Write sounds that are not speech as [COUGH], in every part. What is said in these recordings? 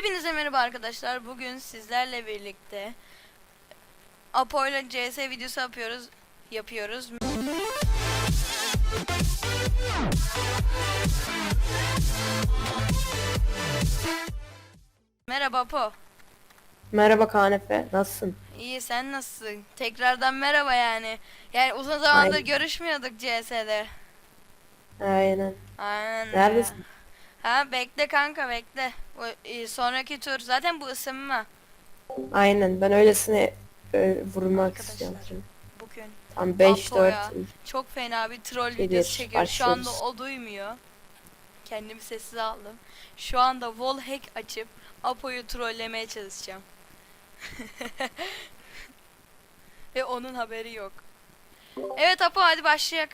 Hepinize merhaba arkadaşlar. Bugün sizlerle birlikte Apo ile CS videosu yapıyoruz. Yapıyoruz. Merhaba Apo. Merhaba Kanefe, nasılsın? İyi sen nasılsın? Tekrardan merhaba yani. Yani uzun zamandır Aynen. görüşmüyorduk CS'de. Aynen. Aynen. ya. Ha bekle kanka bekle. Bu, e, sonraki tur zaten bu ısınma. Aynen, ben öylesine e, vurmak Arkadaşlar. istiyorum. Bugün Tam 5 Apo ya. 4 Çok fena bir troll Gelir, videosu çekiyor. Şu anda başlıyoruz. o duymuyor. Kendimi sessiz aldım. Şu anda wallhack açıp Apo'yu trollemeye çalışacağım. [LAUGHS] Ve onun haberi yok. Evet Apo hadi başlayak.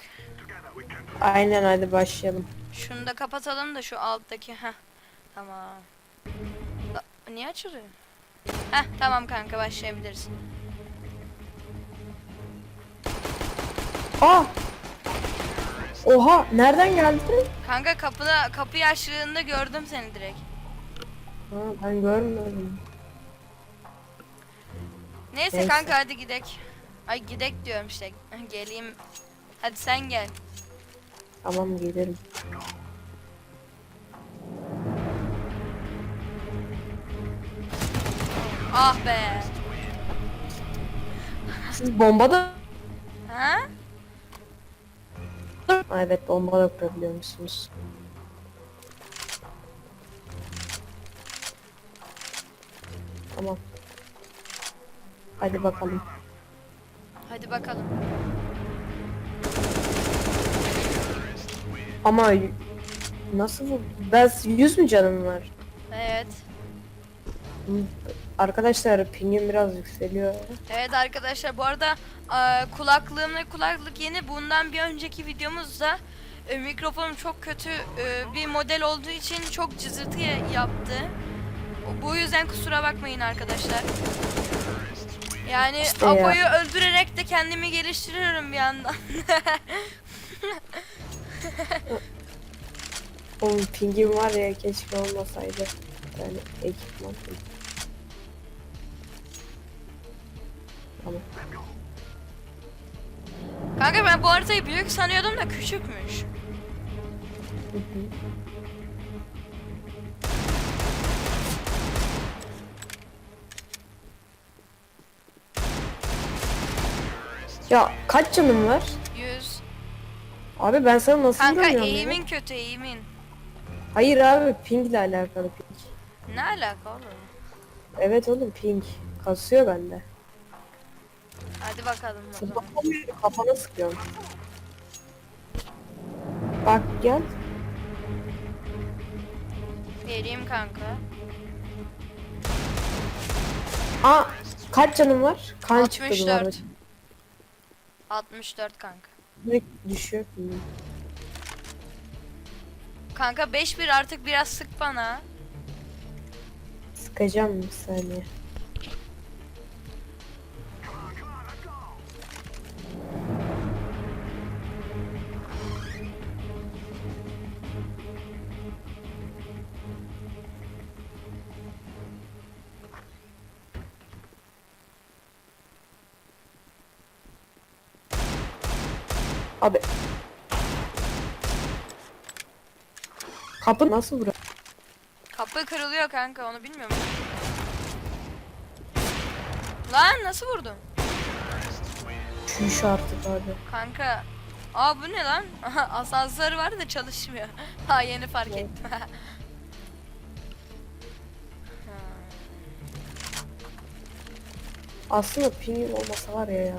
Aynen hadi başlayalım. Şunu da kapatalım da şu alttaki. Heh. Tamam. Da- niye açılıyor? Heh tamam kanka başlayabiliriz. Aa! Oha, nereden geldin? Kanka kapıda kapıyı açtığında gördüm seni direkt. Ha, ben görmüyorum. Neyse, Neyse. kanka hadi gidek. Ay gidek diyorum işte. Geleyim. Hadi sen gel. Tamam gelirim. Ah be. Siz bomba da... Ha? Evet bomba da kurabiliyor musunuz? Tamam. Hadi bakalım. Hadi bakalım. Ama nasıl bu? Ben 100 mü canım var? Evet. Arkadaşlar pingim biraz yükseliyor. Evet arkadaşlar bu arada e, kulaklığımla kulaklık yeni. Bundan bir önceki videomuzda e, mikrofonum çok kötü e, bir model olduğu için çok cızırtı ya- yaptı. Bu yüzden kusura bakmayın arkadaşlar. Yani İşte ya. Apo'yu öldürerek de kendimi geliştiriyorum bir yandan. [LAUGHS] [LAUGHS] Oğlum pingim var ya keşke olmasaydı. Yani ekipman. Tamam. Kanka ben bu haritayı büyük sanıyordum da küçükmüş. Hı hı. Ya kaç canım var? 100. Abi ben sana nasıl Kanka vuramıyorum ya? eğimin kötü eğimin. Hayır abi pingle alakalı ping. Ne alaka oğlum? Evet oğlum ping. Kasıyor bende. Hadi bakalım o zaman. Zıplamıyor, kafana sıkıyorum. Bak gel. Vereyim kanka. Aa kaç canım var? Kan çıktı bu arada. 64. 64 kanka. Direkt düşüyor. ping. Kanka 5-1 artık biraz sık bana. Sıkacağım bir saniye. Abi. Kapı nasıl vuruyor? Kapı kırılıyor kanka onu bilmiyor musun? Lan nasıl vurdum? Çüş artık abi. Kanka. Aa bu ne lan? [LAUGHS] Aha, Asansör var da çalışmıyor. [LAUGHS] ha yeni fark Evet. ettim. [LAUGHS] Aslında pingim olmasa var ya ya.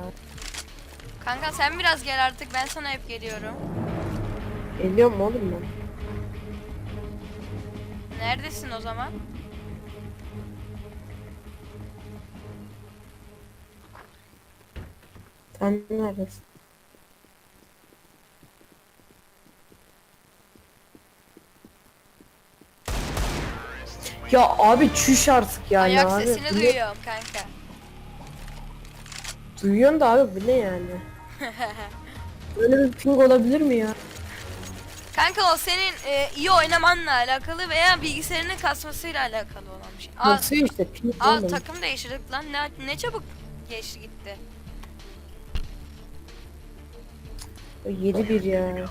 Kanka sen biraz gel artık ben sana hep geliyorum. Geliyor mu oğlum ben? Neredesin o zaman? Sen neredesin? Ya abi çüş artık yani Ayak abi. sesini Bu ne- duyuyorum kanka. Duyuyorsun da abi bu ne yani? [LAUGHS] Böyle bir ping olabilir mi ya? Kanka o senin e, iyi oynamanla alakalı veya bilgisayarının kasmasıyla alakalı olan bir şey. Al, Basıyor işte. Ping takım değiştirdik lan. Ne, ne çabuk geçti gitti. 7-1 ya.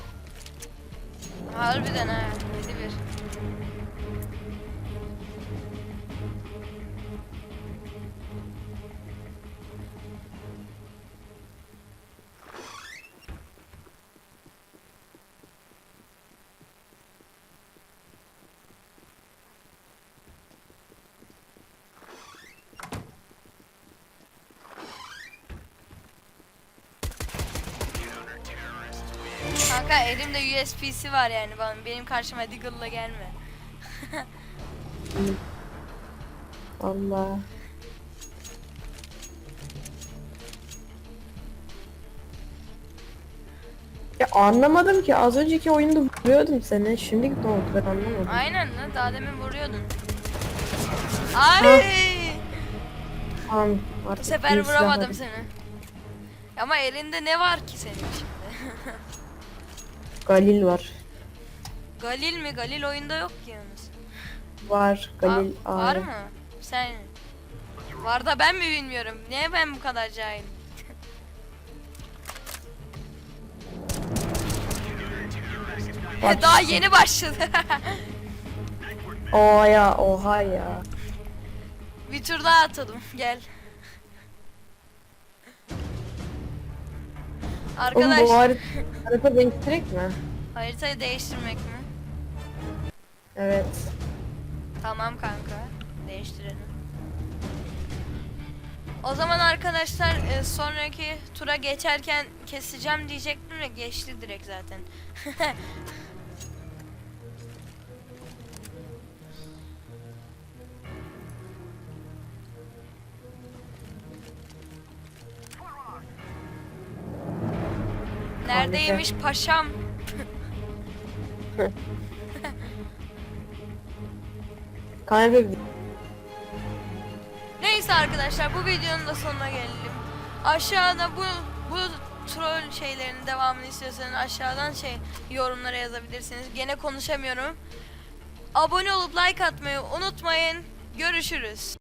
Harbiden ha. 7-1. Kanka elimde USB'si var yani bana benim karşıma Deagle'la gelme. [LAUGHS] Allah. Ya anlamadım ki az önceki oyunda vuruyordum seni. Şimdi ne oldu ben anlamadım. Aynen lan daha demin vuruyordun. Ay! Tamam Bu artık sefer bir silah vuramadım hadi. seni. Ama elinde ne var ki senin şimdi? [LAUGHS] Galil var. Galil mi? Galil oyunda yok ki yalnız. Var. Galil Aa, var ağrı. mı? Sen Var da ben mi bilmiyorum? Niye ben bu kadar cahil? [LAUGHS] Bak Daha yeni başladı. Oha ya [LAUGHS] oha ya. Bir tur daha atalım. Gel. Oğlum Arkadaş, bu [LAUGHS] harita, değiştirek mi? haritayı değiştirmek mi? Evet. Tamam kanka. Değiştirelim. O zaman arkadaşlar e, sonraki tura geçerken keseceğim diyecektim ve geçti direkt zaten. [LAUGHS] Neredeymiş paşam? [LAUGHS] Kanka Neyse arkadaşlar bu videonun da sonuna gelelim. Aşağıda bu bu troll şeylerin devamını istiyorsanız aşağıdan şey yorumlara yazabilirsiniz. Gene konuşamıyorum. Abone olup like atmayı unutmayın. Görüşürüz.